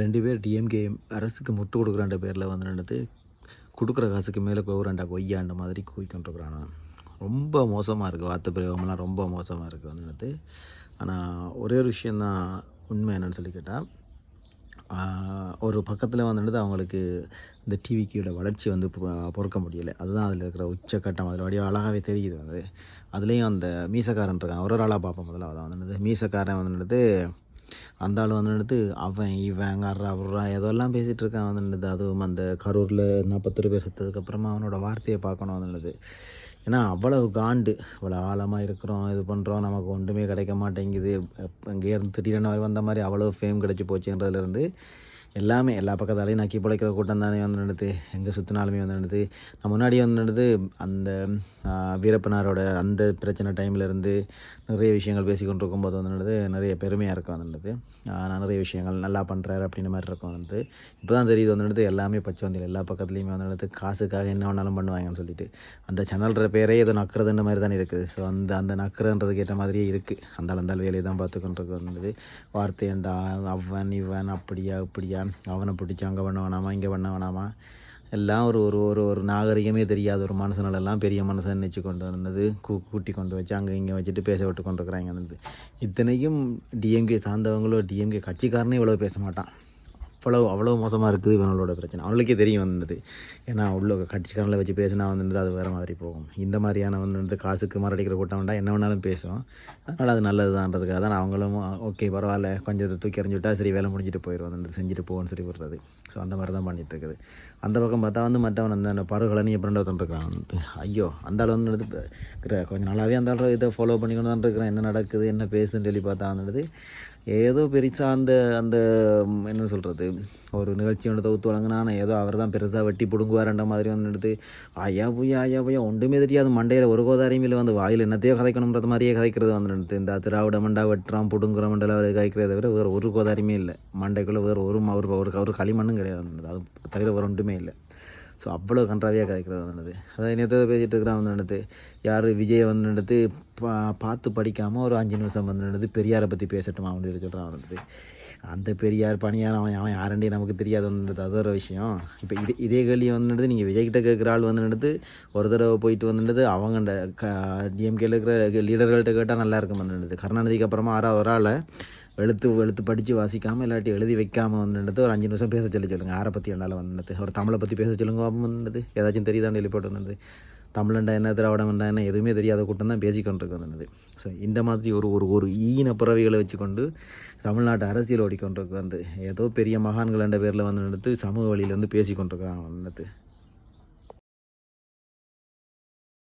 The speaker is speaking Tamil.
ரெண்டு பேர் டிஎம்கே அரசுக்கு முட்டு கொடுக்குறான்ற பேரில் வந்து நின்றுட்டு கொடுக்குற காசுக்கு மேலே கோவுறாண்டா கொய்யாண்ட மாதிரி கூய்கொண்டிருக்கிறான் ரொம்ப மோசமாக இருக்குது வார்த்தை பிரயோகமெல்லாம் ரொம்ப மோசமாக இருக்குது வந்துட்டு ஆனால் ஒரே ஒரு விஷயந்தான் உண்மை என்னன்னு சொல்லி கேட்டால் ஒரு பக்கத்தில் வந்துட்டு அவங்களுக்கு இந்த டிவிக்கியோட வளர்ச்சி வந்து பொறுக்க முடியலை. அதுதான் அதில் இருக்கிற உச்சக்கட்டம் அதில் வடிவம் அழகாகவே தெரியுது வந்து. அதுலேயும் அந்த மீசக்காரன் இருக்கான் ஒரு ஒரு ஆளாக பார்ப்போம் முதல்ல அதான் வந்துட்டு மீசக்காரன் வந்துட்டு அந்த ஆள் வந்துட்டு அவன் இவன் கர்றா புர்றா ஏதோல்லாம் பேசிகிட்டு இருக்கான் வந்துட்டு அதுவும் அந்த கரூரில் நாற்பத்தொரு பேர் செத்ததுக்கப்புறமா அவனோட வார்த்தையை பார்க்கணும் வந்துட்டு ஏன்னா அவ்வளவு காண்டு இவ்வளோ ஆழமாக இருக்கிறோம் இது பண்ணுறோம் நமக்கு ஒன்றுமே கிடைக்க மாட்டேங்குது. இங்கேருந்து திடீரென வந்த மாதிரி அவ்வளோ ஃபேம் கிடச்சி போச்சுன்றதுலேருந்து எல்லாமே எல்லா பக்கத்தாலையும் நக்கி பிழைக்கிற கூட்டம் தானே வந்து நடந்து எங்கே சுற்றினாலுமே வந்து நடந்து நான் முன்னாடி வந்து நடந்து அந்த வீரப்பனாரோட அந்த பிரச்சனை டைமில் இருந்து நிறைய விஷயங்கள் பேசிக்கொண்டு இருக்கும்போது வந்து நடந்து நிறைய பெருமையாக இருக்கும் வந்து நடந்து நான் நிறைய விஷயங்கள் நல்லா பண்ணுறாரு அப்படின்ற மாதிரி இருக்கும் வந்து இப்போ தான் தெரியுது வந்து நடந்து எல்லாமே பச்சை வந்தியில் எல்லா பக்கத்துலேயுமே வந்து நடந்து காசுக்காக என்ன வேணாலும் பண்ணுவாங்கன்னு சொல்லிட்டு. அந்த சேனல்ற பேரே ஏதோ நக்குறதுன்ற மாதிரி தானே இருக்குது. ஸோ அந்த அந்த நக்குறன்றதுக்கு ஏற்ற மாதிரியே இருக்குது அந்த அந்த வேலையை தான் பார்த்து கொண்டு வந்தது வார்த்தையண்டா அவன் இவன் அப்படியா இப்படியா அவனை பிடிச்சி அங்கே பண்ண வேணாமா இங்கே பண்ண வேணாமா எல்லாம் ஒரு ஒரு ஒரு ஒரு நாகரிகமே தெரியாத ஒரு மனுஷனாலெல்லாம் பெரிய மனுஷன் நினச்சி கொண்டு வந்தது கூ கூட்டி கொண்டு வச்சு அங்கே இங்கே வச்சுட்டு பேச விட்டு கொண்டு இருக்கிறாங்க வந்து இத்தனைக்கும் டிஎம்கே சார்ந்தவங்களோ டிஎம்கே கட்சிக்காரனே இவ்வளோ பேச மாட்டான். அவ்வளோ அவ்வளோ மோசமாக இருக்குது இவங்களோட பிரச்சனை. அவங்களுக்கே தெரியும் வந்தது. ஏன்னா உள்ள கட்சிக்காரங்களை வச்சு பேசினா வந்துட்டு அது வேறு மாதிரி போகும். இந்த மாதிரியான வந்து காசுக்கு மரடிக்கிற கூட்டம் வேண்டாம் என்ன வேணாலும் பேசும் அதனால் அது நல்லது தான்றதுக்காக தான் அவங்களும் ஓகே பரவாயில்ல. கொஞ்சம் தூக்கி எறிஞ்சுட்டா சரி வேலை முடிஞ்சிட்டு போயிடும் வந்து செஞ்சுட்டு போகணும்னு சொல்லி விடுறது. ஸோ அந்த மாதிரி தான் பண்ணிகிட்டு இருக்குது. அந்த பக்கம் பார்த்தா வந்து மற்றவன் அந்த பருகலனி எப்படி இருக்கான். வந்து ஐயோ அந்த அளவு வந்து கொஞ்சம் நாளாகவே அந்த அளவு இதை ஃபாலோ பண்ணிக்கணும் தான் இருக்கிறேன். என்ன நடக்குது என்ன பேசுன்னு சொல்லி பார்த்தா வந்துடுது ஏதோ பெருசாக அந்த அந்த என்ன சொல்கிறது ஒரு நிகழ்ச்சி ஒன்று தொகுத்து வழங்கினான ஏதோ அவர் தான் பெருசாக வெட்டி பிடுங்குவார்ன்ற மாதிரி வந்து எடுத்து ஐயா புய்யா ஐயா புய்யா ஒன்றுமே தெரியாது. மண்டையில் ஒரு கோதாரிமையில் வந்து வாயில் என்னத்தையோ கதைக்கணுன்றது மாதிரியே கதைக்கிறது வந்து எடுத்து இந்த திராவிட மண்டா வெட்டுறான் பிடுங்குற மண்டல கதைக்கிறத தவிர வேறு ஒரு கோதாரியுமே இல்லை. மண்டைக்குள்ளே வேறு ஒரு அவர் ஒரு ஒரு களிமண்ணும் கிடையாது. அது தவிர வேறு ஒன்றுமே இல்லை. ஸோ அவ்வளோ கன்றாவியாக கதைக்கிறது வந்துடுது அதாவது நேற்று பேசிகிட்டு இருக்கிறான் வந்து நடத்து யார் விஜயை வந்து நடத்து பா பார்த்து படிக்காமல் ஒரு அஞ்சு நிமிஷம் வந்து நடந்து பெரியாரை பற்றி பேசட்டுமா அப்படின்னு சொல்கிறான் வந்து அந்த பெரியார் பணியார் அவன் அவன் யாரண்டே நமக்கு தெரியாது வந்துடுது அது ஒரு விஷயம் இப்போ இதே இதே கேள்வி வந்து நீங்கள் விஜய்கிட்ட கேட்குற ஆள் வந்து நடந்து ஒரு தடவை போயிட்டு வந்துடுது அவங்க க டிஎம்கேல இருக்கிற லீடர்கள்ட்ட கேட்டால் நல்லா இருக்கும் வந்துடுது கருணாநிதிக்கு அப்புறமா ஆறாவது ஒரு ஆளை எழுத்து எழுத்து படித்து வாசிக்காமல் இல்லாட்டி எழுதி வைக்காமல் வந்துட்டு ஒரு அஞ்சு நிமிஷம் பேச சொல்லி சொல்லுங்கள் ஆரை பற்றி என்னால் வந்துட்டு ஒரு தமிழை பற்றி பேச சொல்லுங்க அப்போ வந்தது. ஏதாச்சும் தெரியுதான்னு சொல்லி வந்தது. தமிழண்டா என்ன திராவிடம்ண்டா என்ன எதுவுமே தெரியாத கூட்டம் தான் பேசிக்கொண்டிருக்கு வந்தது. ஸோ இந்த மாதிரி ஒரு ஒரு ஒரு ஈன பிறவிகளை வச்சுக்கொண்டு தமிழ்நாட்டு அரசியல் ஓடிக்கொண்டிருக்கு வந்து ஏதோ பெரிய மகான்கள் என்ற பேரில் வந்து எடுத்து சமூக வழியில் வந்து பேசிக்கொண்டிருக்கிறாங்க வந்துட்டு